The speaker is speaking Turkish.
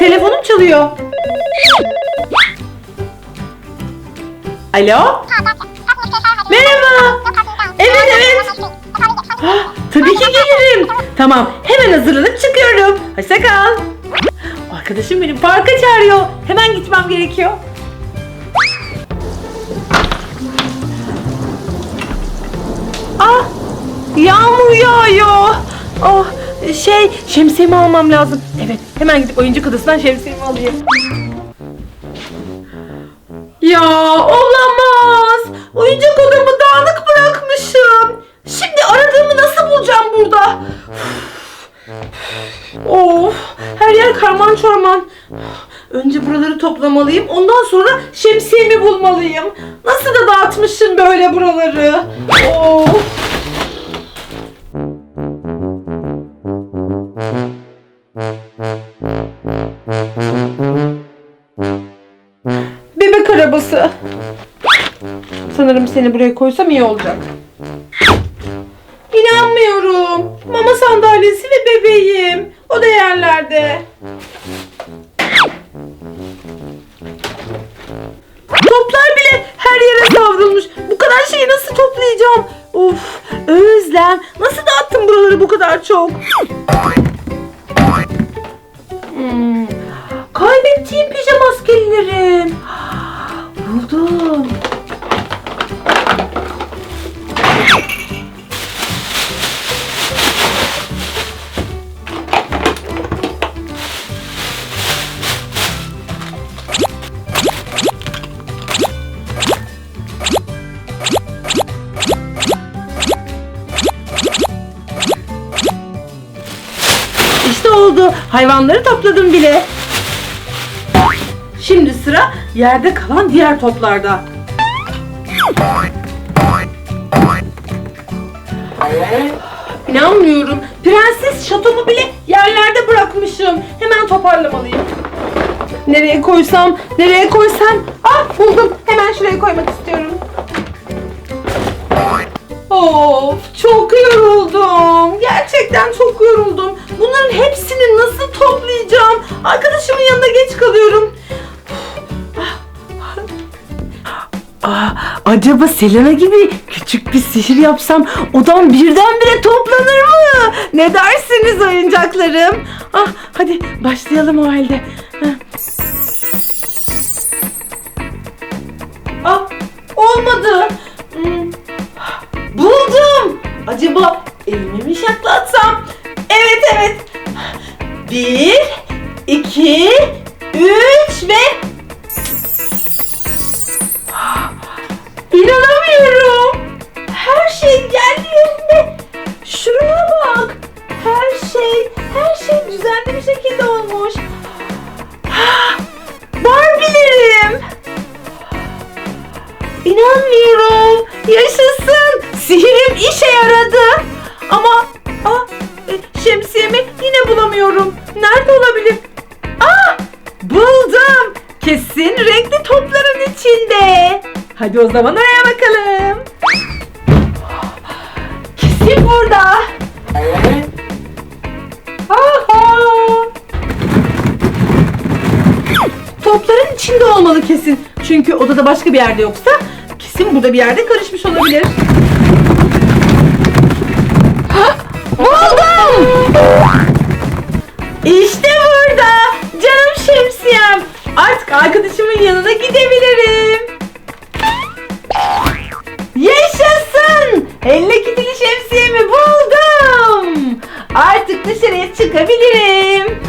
çalıyor. Alo? Merhaba. Evet evet. Ah, Tabii ki gelirim. Tamam hemen hazırlanıp çıkıyorum. Hoşça kal. Arkadaşım beni parka çağırıyor. Hemen gitmem gerekiyor. Ah yağmur yağıyor. Oh şey şemsiyemi almam lazım. Evet hemen gidip oyuncak odasından şemsiyemi alayım. Ya olamaz. Oyuncak odamı dağınık bırakmışım. Şimdi aradığımı nasıl bulacağım burada? Of, her yer karman çorman. Önce buraları toplamalıyım. Ondan sonra şemsiyemi bulmalıyım. Nasıl da dağıtmışım böyle buraları. Of. Arabası. Sanırım seni buraya koysam iyi olacak. İnanmıyorum. Mama sandalyesi ve bebeğim. O da yerlerde. Toplar bile her yere savrulmuş. Bu kadar şeyi nasıl toplayacağım? Of, Özlem. Nasıl dağıttın buraları bu kadar çok? Oldu. Hayvanları topladım bile. Şimdi sıra yerde kalan diğer toplarda. İnanmıyorum. Prenses şatomu bile yerlerde bırakmışım. Hemen toparlamalıyım. Nereye koysam, nereye koysam. Ah buldum. Hemen şuraya koymak istiyorum. Of çok yoruldum. Gerçekten çok yoruldum. Bunların hepsini nasıl toplayacağım? Arkadaşımın yanına geç kalıyorum. Ah, acaba Selena gibi küçük bir sihir yapsam odam birdenbire toplanır mı? Ne dersiniz oyuncaklarım? Ah, hadi başlayalım o halde. Ah, olmadı. Hmm, Buldum. Acaba elimi mi şaklatsam? Evet evet. Bir, iki, üç ve... İnanamıyorum. Her şey yerli yerinde. Şuraya bak. Her şey, her şey düzenli bir şekilde olmuş. Şemsiyemi yine bulamıyorum. Nerede olabilir? Aa, buldum. Kesin renkli topların içinde. Hadi o zaman oraya bakalım. Kesin burada. Aha. Topların içinde olmalı kesin. Çünkü odada başka bir yerde yoksa kesin burada bir yerde karışmış olabilir. Arkadaşımın yanına gidebilirim. Yaşasın! Elle kitili şemsiyemi buldum. Artık dışarıya çıkabilirim.